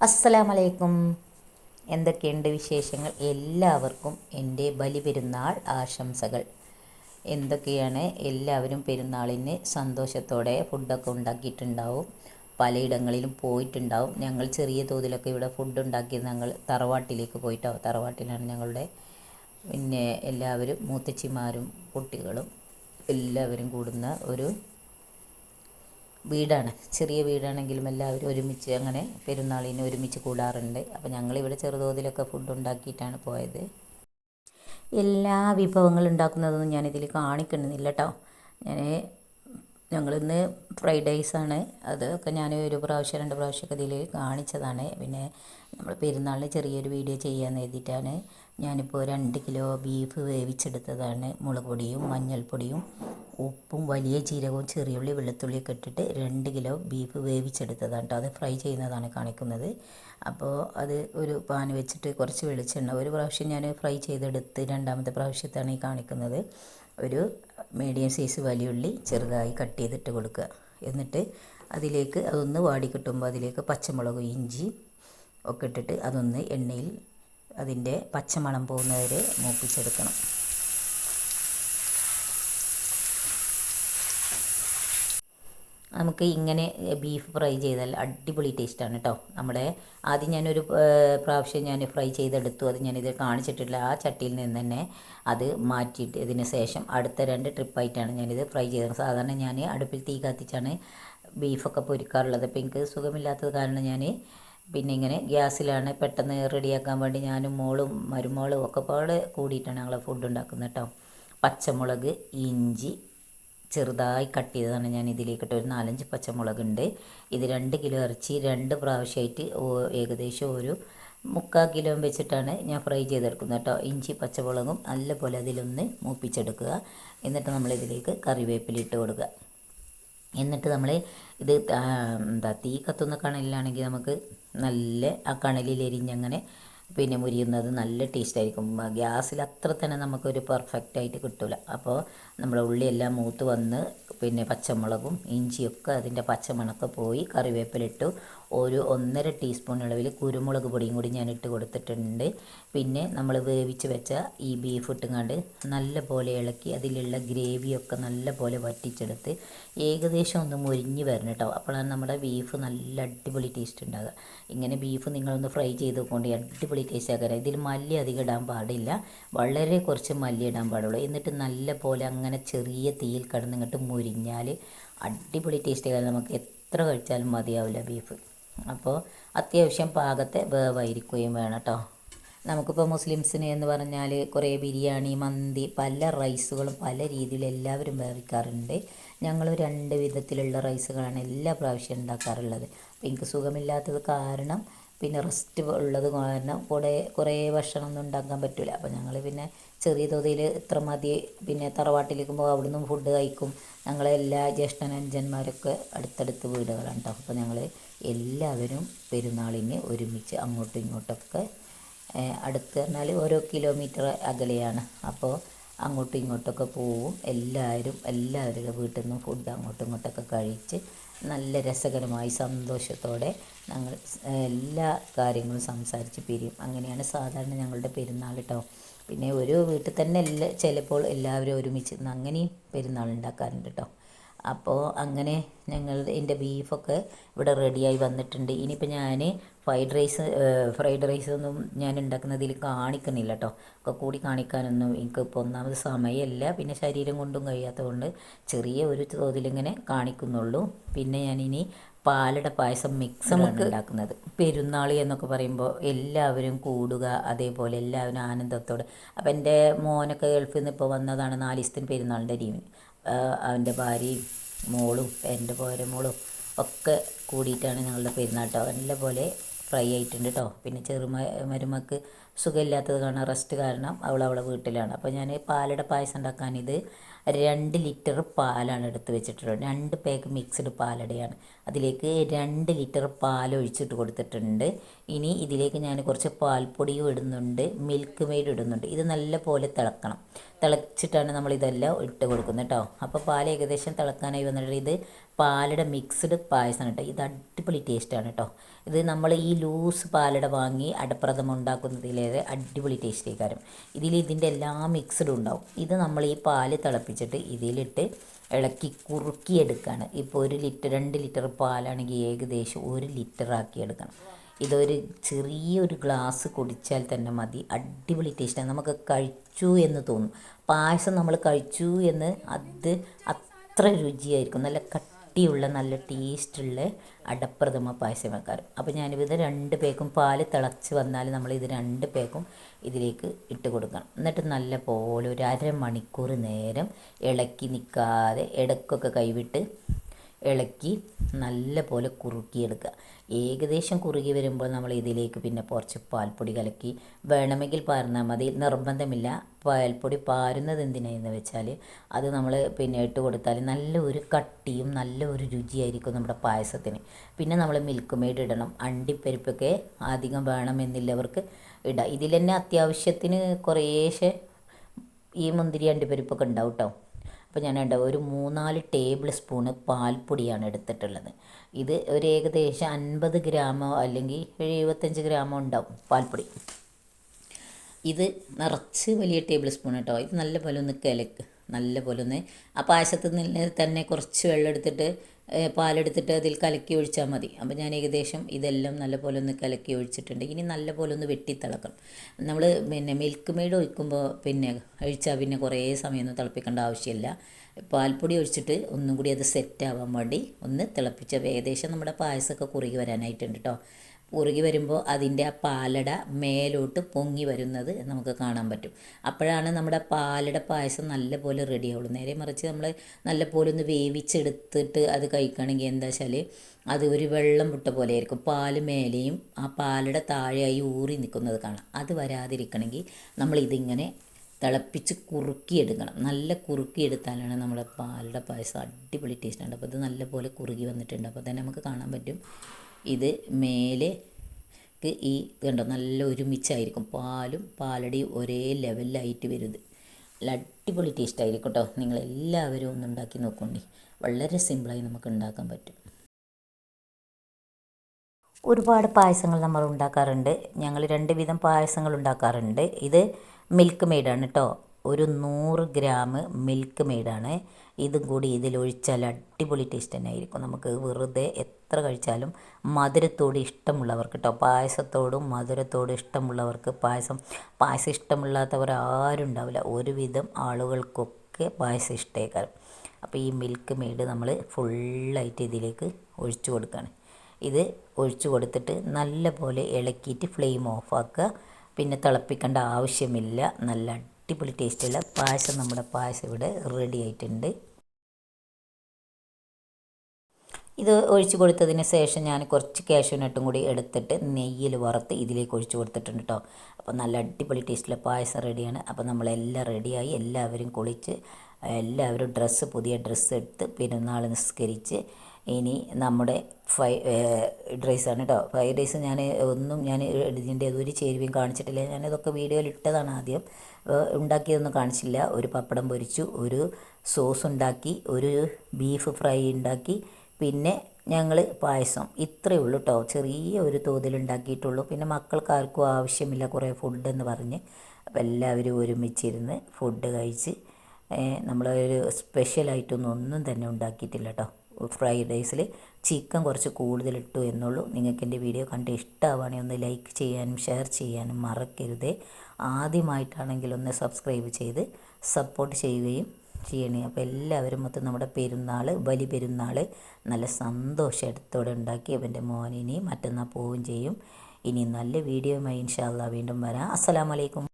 അസ്സലാമലൈക്കും. എന്തൊക്കെയുണ്ട് വിശേഷങ്ങൾ? എല്ലാവർക്കും എന്റെ ബലി പെരുന്നാൾ ആശംസകൾ. എന്തൊക്കെയാണ്? എല്ലാവരും പെരുന്നാളിന് സന്തോഷത്തോടെ ഫുഡൊക്കെ ഉണ്ടാക്കിയിട്ടുണ്ടാവും. പലയിടങ്ങളിലും പോയിട്ടുണ്ടാവും. ഞങ്ങൾ ചെറിയ തോതിലൊക്കെ ഇവിടെ ഫുഡ് ഉണ്ടാക്കിയത് ഞങ്ങൾ തറവാട്ടിലേക്ക് പോയിട്ടാവും തറവാട്ടിലാണ് ഞങ്ങളുടെ പിന്നെ എല്ലാവരും മൂത്തച്ചിമാരും കുട്ടികളും എല്ലാവരും കൂടുന്ന ഒരു വീടാണ്. ചെറിയ വീടാണെങ്കിലും എല്ലാവരും ഒരുമിച്ച് അങ്ങനെ പെരുന്നാളിന് ഒരുമിച്ച് കൂടാറുണ്ട്. അപ്പോൾ ഞങ്ങളിവിടെ ചെറുതോതിലൊക്കെ ഫുഡ് ഉണ്ടാക്കിയിട്ടാണ് പോയത്. എല്ലാ വിഭവങ്ങളും ഉണ്ടാക്കുന്നതൊന്നും ഞാനിതിൽ കാണിക്കണമെന്നില്ല കേട്ടോ ഞാൻ ഞങ്ങളിന്ന് ഫ്രൈഡ് ആണ്. അതൊക്കെ ഞാൻ ഒരു പ്രാവശ്യം രണ്ട് പ്രാവശ്യമൊക്കെ ഇതിൽ കാണിച്ചതാണ്. പിന്നെ നമ്മൾ പെരുന്നാളിന് ചെറിയൊരു വീഡിയോ ചെയ്യാമെന്ന് എഴുതിയിട്ടാണ് ഞാനിപ്പോൾ രണ്ട് കിലോ ബീഫ് വേവിച്ചെടുത്തതാണ്. മുളക് പൊടിയും മഞ്ഞൾപ്പൊടിയും ഉപ്പും വലിയ ജീരകവും ചെറിയുള്ളി വെളുത്തുള്ളിയൊക്കെ ഇട്ടിട്ട് രണ്ട് കിലോ ബീഫ് വേവിച്ചെടുത്തതാണ് കേട്ടോ അത് ഫ്രൈ ചെയ്യുന്നതാണ് കാണിക്കുന്നത്. അപ്പോൾ അത് ഒരു പാൻ വെച്ചിട്ട് കുറച്ച് വെളിച്ചെണ്ണ ഒരു പ്രാവശ്യം ഞാൻ ഫ്രൈ ചെയ്തെടുത്ത് രണ്ടാമത്തെ പ്രാവശ്യത്താണ് ഈ കാണിക്കുന്നത്. ഒരു മീഡിയം സൈസ് വലിയുള്ളി ചെറുതായി കട്ട് ചെയ്തിട്ട് കൊടുക്കുക. എന്നിട്ട് അതിലേക്ക് അതൊന്ന് വാടി കിട്ടുമ്പോൾ അതിലേക്ക് പച്ചമുളകും ഇഞ്ചി ഒക്കെ ഇട്ടിട്ട് അതൊന്ന് എണ്ണയിൽ അതിന്റെ പച്ചമണം പോകുന്നവരെ മൂപ്പിച്ചെടുക്കണം. നമുക്ക് ഇങ്ങനെ ബീഫ് ഫ്രൈ ചെയ്താൽ അടിപൊളി ടേസ്റ്റാണ് കേട്ടോ നമ്മുടെ ആദ്യം ഞാനൊരു പ്രാവശ്യം ഞാൻ ഫ്രൈ ചെയ്തെടുത്തു. അത് ഞാനിത് കാണിച്ചിട്ടില്ല. ആ ചട്ടിയിൽ നിന്ന് തന്നെ അത് മാറ്റിയിട്ട് ഇതിന് ശേഷം അടുത്ത രണ്ട് ട്രിപ്പായിട്ടാണ് ഞാനിത് ഫ്രൈ ചെയ്തത്. സാധാരണ ഞാൻ അടുപ്പിൽ തീ കത്തിച്ചാണ് ബീഫൊക്കെ പൊരിക്കാറുള്ളത്. അപ്പോൾ എനിക്ക് സുഖമില്ലാത്തത് കാരണം ഞാൻ പിന്നെ ഇങ്ങനെ ഗ്യാസിലാണ് പെട്ടെന്ന് റെഡിയാക്കാൻ വേണ്ടി ഞാനും മോളും മരുമോളും ഒക്കെ പാട് കൂടിയിട്ടാണ് ഞങ്ങൾ ഫുഡ് ഉണ്ടാക്കുന്നത് കേട്ടോ പച്ചമുളക് ഇഞ്ചി ചെറുതായി കട്ട് ചെയ്തതാണ് ഞാൻ ഇതിലേക്കിട്ട്. ഒരു നാലഞ്ച് പച്ചമുളകുണ്ട്. ഇത് രണ്ട് കിലോ ഇറച്ചി രണ്ട് പ്രാവശ്യമായിട്ട് ഏകദേശം ഒരു മുക്കാൽ കിലോ വെച്ചിട്ടാണ് ഞാൻ ഫ്രൈ ചെയ്തെടുക്കുന്നത് കേട്ടോ. ഇഞ്ചി പച്ചമുളകും നല്ലപോലെ അതിലൊന്ന് മൂപ്പിച്ചെടുക്കുക. എന്നിട്ട് നമ്മൾ ഇതിലേക്ക് കറിവേപ്പില ഇട്ട് കൊടുക്കുക. എന്നിട്ട് നമ്മൾ ഇത് എന്താ തീ കത്തുന്ന കണലിലാണെങ്കിൽ നമുക്ക് നല്ല ആ കണലിൽ എരിഞ്ഞങ്ങനെ പിന്നെ മുരിയുന്നത് നല്ല ടേസ്റ്റ് ആയിരിക്കും. ഗ്യാസിൽ അത്ര തന്നെ നമുക്കൊരു പെർഫെക്റ്റ് ആയിട്ട് കിട്ടില്ല അപ്പോൾ നമ്മുടെ ഉള്ളിയെല്ലാം മൂത്ത് വന്ന് പിന്നെ പച്ചമുളകും ഇഞ്ചിയൊക്കെ അതിന്റെ പച്ചമണൊക്കെ പോയി കറിവേപ്പിലിട്ടു. ഒരു ഒന്നര ടീസ്പൂൺ അളവിൽ കുരുമുളക് പൊടിയും കൂടി ഞാൻ ഇട്ട് കൊടുത്തിട്ടുണ്ട്. പിന്നെ നമ്മൾ വേവിച്ച് വെച്ച ഈ ബീഫ് ഇട്ടുങ്ങാണ്ട് നല്ല പോലെ ഇളക്കി അതിലുള്ള ഗ്രേവിയൊക്കെ നല്ല പോലെ വറ്റിച്ചെടുത്ത് ഏകദേശം ഒന്ന് മുരിഞ്ഞ് വരണം കേട്ടോ അപ്പോഴാണ് നമ്മുടെ ബീഫ് നല്ല അടിപൊളി ടേസ്റ്റ് ഉണ്ടാകുക ഇങ്ങനെ ബീഫ് നിങ്ങളൊന്ന് ഫ്രൈ ചെയ്ത് കൊണ്ട് അടിപൊളി ടേസ്റ്റ് ആക്കാൻ. ഇതിൽ മല്ലി അധികം ഇടാൻ പാടില്ല. വളരെ കുറച്ച് മല്ലി ഇടാൻ പാടുള്ളൂ. എന്നിട്ട് നല്ല പോലെ അങ്ങനെ ചെറിയ തീയിൽ കിടന്ന് ഇങ്ങോട്ട് മുരിഞ്ഞാൽ അടിപൊളി ടേസ്റ്റ് കാരണം നമുക്ക് എത്ര കഴിച്ചാലും മതിയാവില്ല ബീഫ് അപ്പോൾ അത്യാവശ്യം പാകത്തെ വേവായിരിക്കുകയും വേണം കേട്ടോ നമുക്കിപ്പോൾ മുസ്ലിംസിന് എന്ന് പറഞ്ഞാൽ കുറേ ബിരിയാണി മന്തി പല റൈസുകളും പല രീതിയിൽ എല്ലാവരും വേവിക്കാറുണ്ട്. ഞങ്ങൾ രണ്ട് വിധത്തിലുള്ള റൈസുകളാണ് എല്ലാ പ്രാവശ്യം ഉണ്ടാക്കാറുള്ളത്. അപ്പോൾ എനിക്ക് സുഖമില്ലാത്തത് കാരണം പിന്നെ റെസ്റ്റ് ഉള്ളത് കാരണം കൂടെ കുറേ ഭക്ഷണമൊന്നും ഉണ്ടാക്കാൻ പറ്റില്ല അപ്പോൾ ഞങ്ങൾ പിന്നെ ചെറിയ തോതിൽ ഇത്ര മതി. പിന്നെ തറവാട്ടിലേക്ക് പോകും അവിടുന്ന് ഫുഡ് കഴിക്കും. ഞങ്ങളെ എല്ലാ ജ്യേഷ്ഠനഞ്ജന്മാരൊക്കെ അടുത്തടുത്ത് വീടുകളാണ് കേട്ടോ അപ്പോൾ ഞങ്ങൾ എല്ലാവരും പെരുന്നാളിന് ഒരുമിച്ച് അങ്ങോട്ടും ഇങ്ങോട്ടൊക്കെ അടുത്ത് പറഞ്ഞാൽ ഓരോ കിലോമീറ്റർ അകലെയാണ്. അപ്പോൾ അങ്ങോട്ടും ഇങ്ങോട്ടൊക്കെ പോവും. എല്ലാവരും എല്ലാവരുടെ വീട്ടിൽ നിന്നും ഫുഡ് അങ്ങോട്ടും ഇങ്ങോട്ടൊക്കെ കഴിച്ച് നല്ല രസകരമായി സന്തോഷത്തോടെ ഞങ്ങൾ എല്ലാ കാര്യങ്ങളും സംസാരിച്ച് പിരിയും. അങ്ങനെയാണ് സാധാരണ ഞങ്ങളുടെ പെരുന്നാൾ കേട്ടോ പിന്നെ ഒരു വീട്ടിൽ തന്നെ എല്ലാ ചിലപ്പോൾ എല്ലാവരും ഒരുമിച്ച് അങ്ങനെയും പെരുന്നാൾ ഉണ്ടാക്കാറുണ്ട് കേട്ടോ അപ്പോൾ അങ്ങനെ ഞങ്ങൾ എന്റെ ബീഫൊക്കെ ഇവിടെ റെഡിയായി വന്നിട്ടുണ്ട്. ഇനിയിപ്പോൾ ഞാൻ ഫ്രൈഡ് റൈസ് ഫ്രൈഡ് റൈസ് ഒന്നും ഞാൻ ഉണ്ടാക്കുന്നതിൽ കാണിക്കുന്നില്ല കേട്ടോ ഒക്കെ കൂടി കാണിക്കാനൊന്നും എനിക്ക് ഇപ്പോൾ ഒന്നാമത് സമയമല്ല. പിന്നെ ശരീരം കൊണ്ടും കഴിയാത്തതുകൊണ്ട് ചെറിയ ഒരു തോതിലിങ്ങനെ കാണിക്കുന്നുള്ളൂ. പിന്നെ ഞാനിനി പാലട പായസം മിക്സ് നമുക്ക് ഉണ്ടാക്കുന്നത്. പെരുന്നാളി എന്നൊക്കെ പറയുമ്പോൾ എല്ലാവരും കൂടുക അതേപോലെ എല്ലാവരും ആനന്ദത്തോടെ. അപ്പം എന്റെ മോനൊക്കെ ഗൾഫിൽ നിന്ന് ഇപ്പോൾ വന്നതാണ് നാല് ദിവസത്തിന് പെരുന്നാളിന്റെ ലീവിന്. അവന്റെ ഭാര്യയും മോളും എന്റെ പോരമോളും ഒക്കെ കൂടിയിട്ടാണ് ഞങ്ങളുടെ പെരുന്നാൾ കേട്ടോ നല്ല പോലെ ഫ്രൈ ആയിട്ടുണ്ട് കേട്ടോ പിന്നെ ചെറു മരുമക്ക് സുഖമില്ലാത്തത് കാരണം റെസ്റ്റ് കാരണം അവൾ അവളെ വീട്ടിലാണ്. അപ്പോൾ ഞാൻ പാലട പായസം ഉണ്ടാക്കാൻ ഇത് രണ്ട് ലിറ്റർ പാലാണ് എടുത്ത് വെച്ചിട്ടുള്ളത്. രണ്ട് പാക്ക് മിക്സ്ഡ് പാലടയാണ്. അതിലേക്ക് രണ്ട് ലിറ്റർ പാൽ ഒഴിച്ചിട്ട് കൊടുത്തിട്ടുണ്ട്. ഇനി ഇതിലേക്ക് ഞാൻ കുറച്ച് പാൽപ്പൊടിയും ഇടുന്നുണ്ട്. മിൽക്ക് മെയ്ഡ് ഇടുന്നുണ്ട്. ഇത് നല്ല പോലെ തിളക്കണം. തിളച്ചിട്ടാണ് നമ്മൾ ഇതെല്ലാം ഇട്ട് കൊടുക്കുന്നത് കേട്ടോ അപ്പോൾ പാൽ ഏകദേശം തിളക്കാനായി വന്നിട്ട് ഇത് പാലട മിക്സ്ഡ് പായസമാണ് കേട്ടോ ഇത് അടിപൊളി ടേസ്റ്റാണ് കേട്ടോ ഇത് നമ്മൾ ഈ ലൂസ് പാലട വാങ്ങി അടപ്രഥമം ഉണ്ടാക്കുന്നതിലേറെ അടിപൊളി ടേസ്റ്റ് കാരം. ഇതിൽ ഇതിന്റെ എല്ലാ മിക്സ്ഡും ഉണ്ടാവും. ഇത് നമ്മൾ ഈ പാൽ തിളപ്പിച്ചിട്ട് ഇതിലിട്ട് ഇളക്കി കുറുക്കിയെടുക്കുകയാണ് ഇപ്പോൾ ഒരു ലിറ്റർ രണ്ട് ലിറ്റർ പാലാണെങ്കിൽ ഏകദേശം ഒരു ലിറ്റർ ആക്കി എടുക്കണം ഇതൊരു ചെറിയൊരു ഗ്ലാസ് കുടിച്ചാൽ തന്നെ മതി. അടിപൊളി ടേസ്റ്റാണ് നമുക്ക് കഴിച്ചു എന്ന് തോന്നും. പായസം നമ്മൾ കഴിച്ചു എന്ന് അത് അത്ര രുചിയായിരിക്കും. നല്ല കട്ടിയുള്ള നല്ല ടേസ്റ്റുള്ള അടപ്രഥമ പായസം വെക്കാറ്. അപ്പോൾ ഞാനിത് രണ്ട് പേക്കും പാൽ തിളച്ച് വന്നാൽ നമ്മൾ ഇത് രണ്ട് പേക്കും ഇതിലേക്ക് ഇട്ട് കൊടുക്കണം. എന്നിട്ട് നല്ല പോലെ ഒരു അരമണിക്കൂർ നേരം ഇളക്കി നിൽക്കാതെ ഇടക്കൊക്കെ കൈവിട്ട് ഇളക്കി നല്ല പോലെ കുറുക്കിയെടുക്കുക. ഏകദേശം കുറുകി വരുമ്പോൾ നമ്മൾ ഇതിലേക്ക് പിന്നെ കുറച്ച് പാൽപ്പൊടി കലക്കി വേണമെങ്കിൽ പാർന്നാൽ മതി. നിർബന്ധമില്ല. പാൽപ്പൊടി പാരുന്നത് എന്തിനാന്ന് വെച്ചാൽ അത് നമ്മൾ പിന്നെ ഇട്ട് കൊടുത്താൽ നല്ല ഒരു കട്ടിയും നല്ല ഒരു രുചിയായിരിക്കും നമ്മുടെ പായസത്തിന്. പിന്നെ നമ്മൾ മിൽക്ക് മെയ്ഡ് ഇടണം. അണ്ടിപ്പരിപ്പൊക്കെ അധികം വേണമെന്നില്ലവർക്ക് ഇടാം. ഇതിൽ തന്നെ അത്യാവശ്യത്തിന് കുറേശ്ശെ ഈ മുന്തിരി അണ്ടിപ്പരിപ്പൊക്കെ ഉണ്ടാവും കേട്ടോ അപ്പോൾ ഞാൻ ഉണ്ടാവും ഒരു മൂന്നാൽ ടേബിൾ സ്പൂണ് പാൽപ്പൊടിയാണ് എടുത്തിട്ടുള്ളത്. ഇത് ഒരു ഏകദേശം അൻപത് ഗ്രാമോ അല്ലെങ്കിൽ എഴുപത്തഞ്ച് ഗ്രാമോ ഉണ്ടാവും പാൽപ്പൊടി. ഇത് നിറച്ച് വലിയ ടേബിൾ സ്പൂൺ കേട്ടോ. ഇത് നല്ല പോലെ ഒന്ന് കിലക്ക്. നല്ല പോലെ ഒന്ന് ആ പായസത്തിൽ നിന്ന് തന്നെ കുറച്ച് വെള്ളം എടുത്തിട്ട് പാലെടുത്തിട്ട് അതിൽ കലക്കി ഒഴിച്ചാൽ മതി. അപ്പോൾ ഞാൻ ഏകദേശം ഇതെല്ലാം നല്ല പോലെ ഒന്ന് കലക്കി ഒഴിച്ചിട്ടുണ്ട്. ഇനി നല്ല പോലെ ഒന്ന് വെട്ടിത്തിളക്കണം നമ്മൾ പിന്നെ മിൽക്ക് മെയ്ഡ് ഒഴിക്കുമ്പോൾ പിന്നെ ഒഴിച്ചാൽ പിന്നെ കുറേ സമയമൊന്നും തിളപ്പിക്കേണ്ട ആവശ്യമില്ല. പാൽപ്പൊടി ഒഴിച്ചിട്ട് ഒന്നും കൂടി അത് സെറ്റ് ആവാൻ വേണ്ടി ഒന്ന് തിളപ്പിച്ച ഏകദേശം നമ്മുടെ പായസമൊക്കെ കുറുകി വരാനായിട്ടുണ്ട് കേട്ടോ കുറുകി വരുമ്പോൾ അതിന്റെ ആ പാലട മേലോട്ട് പൊങ്ങി വരുന്നത് നമുക്ക് കാണാൻ പറ്റും. അപ്പോഴാണ് നമ്മുടെ പാലട പായസം നല്ലപോലെ റെഡി ആവുള്ളൂ. നേരെ മറിച്ച് നമ്മൾ നല്ലപോലെ ഒന്ന് വേവിച്ചെടുത്തിട്ട് അത് കഴിക്കുകയാണെങ്കിൽ എന്താ വെച്ചാൽ അത് ഒരു വെള്ളം വിട്ട പോലെ ആയിരിക്കും. പാൽ മേലെയും ആ പാലട താഴെയായി ഊറി നിൽക്കുന്നത് കാണാം. അത് വരാതിരിക്കണമെങ്കിൽ നമ്മൾ ഇതിങ്ങനെ തിളപ്പിച്ച് കുറുക്കിയെടുക്കണം. നല്ല കുറുക്കിയെടുത്താലാണ് നമ്മുടെ പാലട പായസം അടിപൊളി ടേസ്റ്റ് ഉണ്ട് അപ്പോൾ ഇത് നല്ലപോലെ കുറുകി വന്നിട്ടുണ്ട്. അപ്പോൾ തന്നെ നമുക്ക് കാണാൻ പറ്റും. ഇത് മേലെ ഈ കണ്ടോ നല്ല ഒരുമിച്ചായിരിക്കും. പാലും പാലടിയും ഒരേ ലെവലിലായിട്ട് വരുന്നത് നല്ല അടിപൊളി ടേസ്റ്റ് ആയിരിക്കും കേട്ടോ നിങ്ങളെല്ലാവരും ഒന്ന് ഉണ്ടാക്കി നോക്കണ്ടേ. വളരെ സിമ്പിളായി നമുക്ക് ഉണ്ടാക്കാൻ പറ്റും. ഒരുപാട് പായസങ്ങൾ നമ്മൾ ഉണ്ടാക്കാറുണ്ട്. ഞങ്ങൾ രണ്ട് വിധം പായസങ്ങൾ ഉണ്ടാക്കാറുണ്ട്. ഇത് മിൽക്ക് മെയ്ഡാണ് കേട്ടോ ഒരു നൂറ് ഗ്രാം മിൽക്ക് മെയ്ഡാണ്. ഇതും കൂടി ഇതിലൊഴിച്ചാൽ അടിപൊളി ടേസ്റ്റ് തന്നെ ആയിരിക്കും. നമുക്ക് വെറുതെ എത്ര കഴിച്ചാലും മധുരത്തോട് ഇഷ്ടമുള്ളവർക്ക് കേട്ടോ പായസത്തോടും മധുരത്തോടും ഇഷ്ടമുള്ളവർക്ക് പായസം പായസം ഇഷ്ടമില്ലാത്തവർ ആരും ഉണ്ടാവില്ല ഒരുവിധം ആളുകൾക്കൊക്കെ പായസം ഇഷ്ടേക്കാരം. അപ്പോൾ ഈ മിൽക്ക് മെയ്ഡ് നമ്മൾ ഫുള്ളായിട്ട് ഇതിലേക്ക് ഒഴിച്ചു കൊടുക്കുകയാണ് ഇത് ഒഴിച്ചു കൊടുത്തിട്ട് നല്ല പോലെ ഇളക്കിയിട്ട് ഫ്ലെയിം ഓഫാക്കുക പിന്നെ തിളപ്പിക്കേണ്ട ആവശ്യമില്ല. നല്ല അടിപൊളി ടേസ്റ്റുള്ള പായസം നമ്മുടെ പായസം ഇവിടെ റെഡി ആയിട്ടുണ്ട്. ഇത് ഒഴിച്ചു കൊടുത്തതിന് ശേഷം ഞാൻ കുറച്ച് കാഷ്യൂനട്ടും കൂടി എടുത്തിട്ട് നെയ്യിൽ വറുത്ത് ഇതിലേക്ക് ഒഴിച്ചു കൊടുത്തിട്ടുണ്ട് കേട്ടോ അപ്പോൾ നല്ല അടിപൊളി ടേസ്റ്റിലെ പായസം റെഡിയാണ് അപ്പോൾ നമ്മളെല്ലാം റെഡിയായി എല്ലാവരും കുളിച്ച് എല്ലാവരും ഡ്രസ്സ് പുതിയ ഡ്രസ്സ് എടുത്ത് പെരുന്നാൾ നിസ്കരിച്ച് ഇനി നമ്മുടെ ഫ്രൈ റൈസാണ് കേട്ടോ ഫ്രൈഡ് റൈസ് ഞാൻ ഒന്നും ഞാൻ ഇതിന്റെ ഒരു ചേരുവയും കാണിച്ചിട്ടില്ല. ഞാനിതൊക്കെ വീഡിയോയിൽ ഇട്ടതാണ് ആദ്യം. ഉണ്ടാക്കിയതൊന്നും കാണിച്ചില്ല. ഒരു പപ്പടം പൊരിച്ചു ഒരു സോസ് ഉണ്ടാക്കി ഒരു ബീഫ് ഫ്രൈ ഉണ്ടാക്കി പിന്നെ ഞങ്ങൾ പായസം. ഇത്രയേ ഉള്ളൂ കേട്ടോ ചെറിയ ഒരു തോതിൽ ഉണ്ടാക്കിയിട്ടുള്ളൂ. പിന്നെ മക്കൾക്ക് ആർക്കും ആവശ്യമില്ല കുറേ ഫുഡ് എന്ന് പറഞ്ഞ്. അപ്പോൾ എല്ലാവരും ഒരുമിച്ചിരുന്ന് ഫുഡ് കഴിച്ച് നമ്മളൊരു സ്പെഷ്യലായിട്ടൊന്നും ഒന്നും തന്നെ ഉണ്ടാക്കിയിട്ടില്ല കേട്ടോ ഫ്രൈഡ് റൈസിൽ ചിക്കൻ കുറച്ച് കൂടുതലിട്ടു എന്നുള്ളൂ. നിങ്ങൾക്ക് എന്റെ വീഡിയോ കണ്ട് ഇഷ്ടമാവുകയാണെങ്കിൽ ഒന്ന് ലൈക്ക് ചെയ്യാനും ഷെയർ ചെയ്യാനും മറക്കരുത്. ആദ്യമായിട്ടാണെങ്കിൽ ഒന്ന് സബ്സ്ക്രൈബ് ചെയ്ത് സപ്പോർട്ട് ചെയ്യുകയും ചെയ്യണേ. അപ്പോൾ എല്ലാവരും മൊത്തം നമ്മുടെ പെരുന്നാൾ ബലി പെരുന്നാൾ നല്ല സന്തോഷത്തോടെ ഉണ്ടാക്കി. അവന്റെ മോനിനി മറ്റന്നാൾ പോവുകയും ചെയ്യും. ഇനി നല്ല വീഡിയോയുമായി ഇൻഷാല്ല വീണ്ടും വരാം. അസ്സലാമലൈക്കും